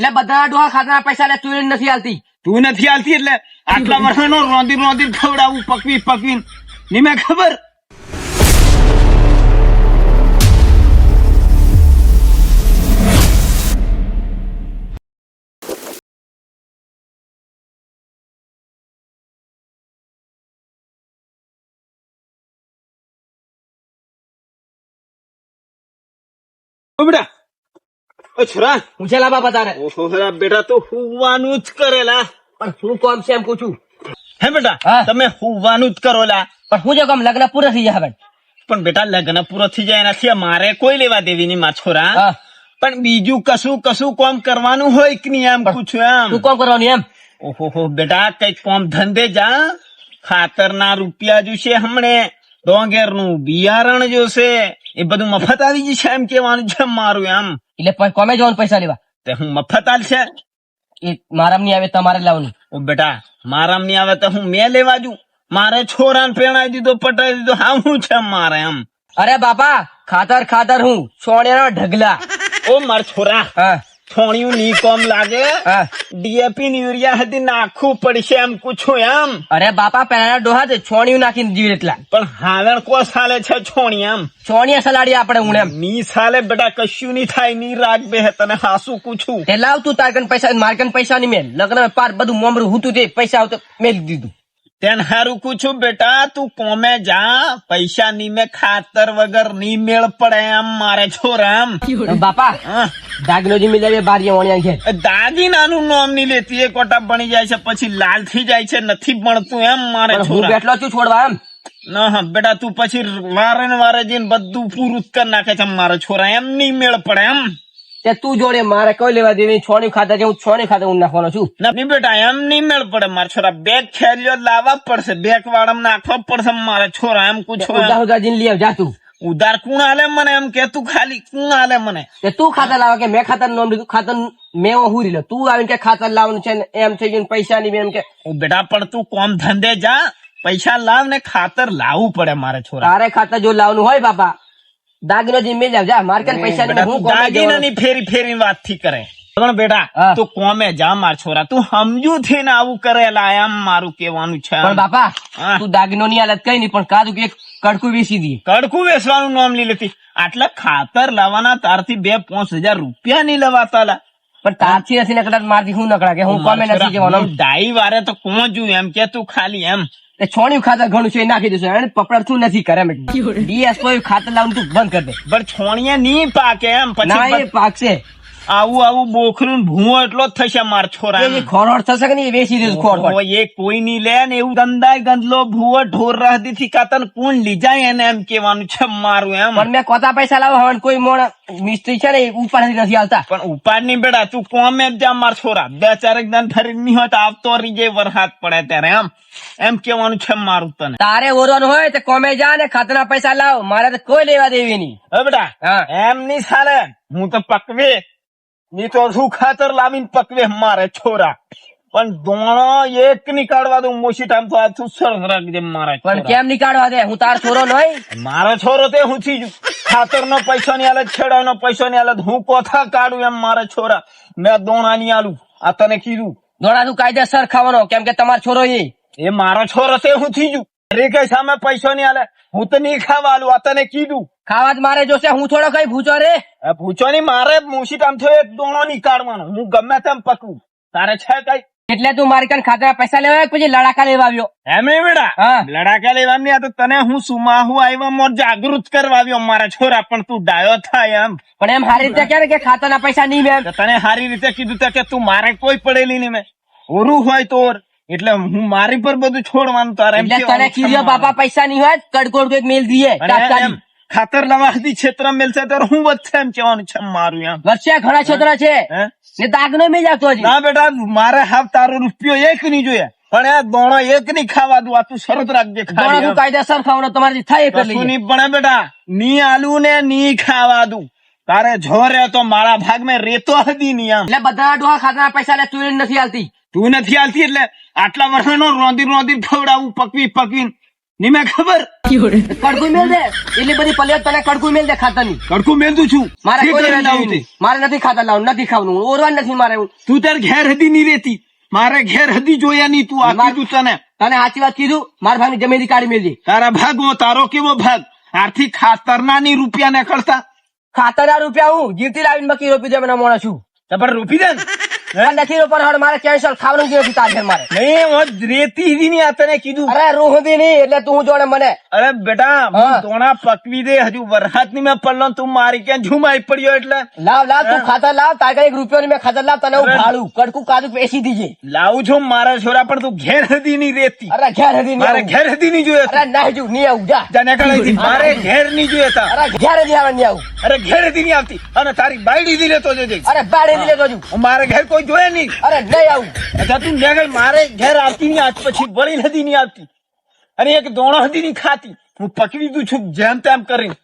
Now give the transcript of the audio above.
એટલે બધા ડોહા ખાતાના પૈસા લે તું નથી આલતી. તું નથી હાલતી એટલે આટલા વર્ષનો રોંધી રોંધી ખવડાવું પકવી પકવી ની મેં ખબર? બેટા ઓ છોરા હું છે લાભા બતારે ઓહો બેટા તો હુવાનું જ કરેલા. પણ શું કોમ છે એમ પૂછું? હે બેટા તમે હુવાનું જ કરોલા. પણ હું જો કામ લગ્ન પૂરા થઈ જાય પણ બેટા લગ્ન પૂરો થઈ જાય એનાથી મારે કોઈ લેવા દેવી નહીં મા છોરા. પણ બીજું કશું કશું કોમ કરવાનું હોય કે નહીં એમ પૂછું એમ? શું કોમ કરવાનું એમ? ઓહો બેટા કંઈક કોમ ધંધે જા. ખાતરના રૂપિયા જોશે હમણે. ડોંગેરનું બિયારણ જોશે એ બધું મફત આવી જશે એમ કેવાનું છે મારું એમ. એટલે પછી કોમે જવાનું પૈસા લેવા? તે હું મફત આલશે એ મારામ નહીં આવે તમારે લાવવાનું. ઓ બેટા મારામની આવે તો હું મેં લેવા જુ મારે છોરાને પેણાઈ દીધો પટાઈ દીધો હા હું છે મારે એમ. અરે બાપા ખાતર ખાતર હું સોણિયાનો ઢગલા. ઓ માર છોરા. હા. છોણિયું ની કોમ લાગે? ડીએપી ની યુરિયા હતી નાખવું પડશે એમ પૂછું એમ. અરે બાપા પેલા ડોહા છે છોણિયું નાખીને જીવ એટલા. પણ હાલણ કો સાલે છે છોણી એમ? છોણિયા સલાડી આપણે હું એમ. ની સાલે બેટા કશું ની થાયની રાગ બે તને હાસુ પૂછું. એટલે આવતું તારકન તાર કન પૈસા માર કન પૈસા નહીં મેલ લગ્ન પાર બધું મોમરું હું તું તે પૈસા આવતો મેલી દીધું. તેન હારું પૂછું બેટા તું કોમે જા? પૈસા ની મેં ખાતર વગરની મેળ પડે એમ મારે છોરામ બાપા દાગલોજી ડાગનોજી મિલ બારી વણ્યા છે. દાગીનાનું નામ નહીં લેતી એક કોટા બની જાય છે પછી લાલ થઈ જાય છે નથી ભણતું એમ મારે હું બેઠલો છું છોડવા એમ. ના બેટા તું પછી વારે ને વારે જઈને બધું પૂરું કરી નાખે છે મારા છોરા એમ નહીં મેળ પડે એમ. તે તું જોડે મારે કઈ લેવા દેવી છોડ્યું ખાતા છે હું છોડ્યું ખાતા હું નાખવાનો છું. ના નહીં બેટા એમ નહીં મેળ પડે મારા છોરા. બેગ ખેલ્યો લાવવા પડશે બેગ વાળા નાખવા પડશે મારે છોરા એમ પૂછો ઉધાર ઉધા ઉધા જઈને લઈ જા તું. ઉધાર કોણ આલે મને? એમ કે તું ખાલી કોણ આલે મને? તે તું ખાતર લાવે કે મેં ખાતર નોમ લીધું? ખાતર મેં હું રીલો તું આવીને કે ખાતર લાવવાનું છે એમ થઈ ગયું પૈસા નહીં એમ કે બેટા પણ તું કોમ ધંધે જા. પૈસા લાવ ને ખાતર લાવવું પડે મારે છોરા. તારે ખાતર જો લાવવાનું હોય બાપા દાગીનો જઈને મેં જાવ જા મારે પૈસા ની હું. દાગીનાની ફેરી ફેરી વાતથી કરે. પણ બેટા તું કોમે જા માર છોરા. તું સમજુ થઈને આવું કરેલા એમ મારું કેવાનું છે. પણ બાપા. તું દાગીનો ની હાલત કઈ નહીં પણ કાદુ કે કડકું વેચી દઈએ કડકું વેચવાનું નામ લઈ લેતી. આટલા ખાતર લાવવાના તારથી બે પાંચ હજાર રૂપિયા નહીં લવાતા લા. પણ તારથી નથી ને મારથી હું નકળા કે હું કોમે નથી જવાનો. ઢાઈ વારે તો કોણ જોયું એમ કે તું ખાલી એમ. છોણિયું ખાતર ઘણું છે એ નાખી દેશું એને પકડતું નથી કરે મેં. ડીએસ કોઈ ખાતર લાવવાનું તું બંધ કરી દે. પણ છોણિયા નહીં પાકે એમ ના એ પછી પાકશે. આવું આવું બોખરું ભૂવો એટલો જ થશે માર છોરા એ ખોરોડ થશે કે નહીં વેચી દેશ ખોડ એ કોઈ નહીં લે ને એવું ગંદાય ગંદલો ભૂવો ઢોર રહતી થી કાતન કોણ લીજાય એને એમ કેવાનું છે મારું એમ. પણ મેં કોતા પૈસા લાવો હવે કોઈ મોણ મિસ્ત્રી છે ને ઉપર નથી આવતા પણ ઉપાડની બેડા તું કોમે જ જા માર છોરા. બે ચાર એક દાન ફરી નહીં હોય તો આવતો રીજે વરસાદ પડે ત્યારે એમ. એમ કેવાનું છે મારું તને. તારે ઓરવાનું હોય તો કોમે જા ને ખાતરના પૈસા લાવ. મારે તો કોઈ લેવા દેવી નહીં. હવે બેટા એમ નહીં ચાલે હું તો પકવે. નહીં તો શું ખાતર લાવીને પકવે મારે છોરા. પણ દોણો એક નીકાળવા દઉં મોસી ટાઈમ તો આ તું સરસ રાખજે મારા પણ કેમ નીકાળવા દે? હું તાર છોરો નહીં મારો છોરો તે હું થી ખાતર નો પૈસો ની હાલત છેડા નો પૈસો ની આલે હું કોથા કાઢું એમ મારા છોરા. મેં દોણા ની આલું આ તને કીધું. દોણા નું કાયદેસર ખાવાનો કેમ કે તમારો છોરો એ એ મારો છોરો તે હું થી અરે કઈ સામે પૈસો ની હાલે હું તો નહીં ખાવા આલું આ તને કીધું. ખાવા જ મારે જોશે હું થોડો કઈ ભૂચો રે. ભૂચો પૂછો ની મારે મુશીટ આમ થયો એક દોણો નીકાળવાનો. હું ગમે તેમ પકવું તારે છે કઈ? એટલે તું મારી કાન ખાતરા પૈસા લેવા પછી લડાકા લેવા આવ્યો? એમ એ બેડા લડાકા લેવા લેવાની આ તો તને હું સુમાહુ આવ્યા મોર જાગૃત કરવા આવ્યો મારા છોરા પણ તું ડાયો થાય એમ. પણ એમ સારી રીતે ક્યારે કે ખાતાના પૈસા નહીં મેં તને સારી રીતે કીધું તા કે તું મારે કોઈ પડેલી નહીં મેં. ઓરું હોય તો એટલે હું મારી પર બધું છોડવાનું તારે એટલે તને કીધું બાપા પૈસા નહીં હોય કડકોડ કોઈક મેલ દઈએ ખાતર લવા હતી ક્ષેત્ર મેલશે તો હું વધશે એમ કેવાનું છે મારું એમ. વધશે ઘણા ક્ષેત્ર છે. એ દાગ નો મેં જાતો ના બેટા મારે હાફ તારો રૂપિયો એક નહીં જોઈએ. પણ આ દોણો એક નહીં ખાવા દઉં આ તું શરત રાખજે ખાલી તું કાયદેસર ખાવાનો તમારી થાય એ કરી કશું લઈએ. નહીં પણ બેટા ની આલુ ને ની ખાવા દઉં. તારે જો રે તો મારા ભાગ મેં રેતો હતી નહીં આમ એટલે બધા ડોહા ખાતરના પૈસા લે તું નથી આલતી. તું નથી આલતી એટલે આટલા વર્ષનો રોંદી રોંધી ખવડાવું પકવી પકવીને. ની મેં ખબર? કડકું મેલ દે. એટલી બધી પલેટ તને કડકું મેલ દે ખાતરની કડકું મેંદું છું. મારે. મારે નથી ખાતર લાવું નથી ખાવાનું. ઓરવા નથી મારે. તું તાર ઘેર હતી નહીં રહેતી. મારે ઘેર હદી જોયા નહીં તું આ તું તને. તને સાચી વાત કીધું? મારા ભાગની જમીન કાઢી મેલી તારા ભાગ હું તારો કેવો ભાગ? આર્થિક ખાતરના ની રૂપિયા ને કરતા ખાતર ના રૂપિયા હું જીવતી લાવીને બાકી રોપી દે મને મોણા છું તો પણ રૂપી દે નથી રોપણ હળ મારે કેન્સલ ખાવાનું જ નથી મારે. નહીં હું રેતી હીરી ની તને કીધું. અરે રોહદી નહીં એટલે તું જોડે મને. અરે બેટા ધોણા પકવી દે હજુ વરસાદની મેં પડલો તું મારી ક્યાં ઝુમાઈ પડ્યો એટલે? લાવ લાવ તું ખાતર લાવ તાર એક રૂપિયો ની મેં ખાતર લાવ તને હું. ભાડું કડકું કાજુ પેસી દીજે. લાવું છું મારા છોરા પણ તું ઘેર હદી ની રેતી. અરે ઘેર હતી મારે ઘેર હદી ની જોઈએ અરે ના હજુ નહીં આવું જા. મારે ઘેરની જોઈએ તા. અરે ઘેર નહીં આવે નહીં આવું. અરે ઘેર હદી નહીં આવતી. અને તારી બાયડી દી લેતો જજે. અરે બાયડી દિલે તો હજુ મારે ઘેર કોઈ જોયે નહીં. અરે નહીં આવું. અચ્છા, તું નેગળ મારે ઘેર આવતી નહીં, આજ પછી વળી નદી નહીં આવતી. અને એક દોણો હદી નહીં ખાતી. હું પકડી દઉં છું, જેમ તેમ કરીને.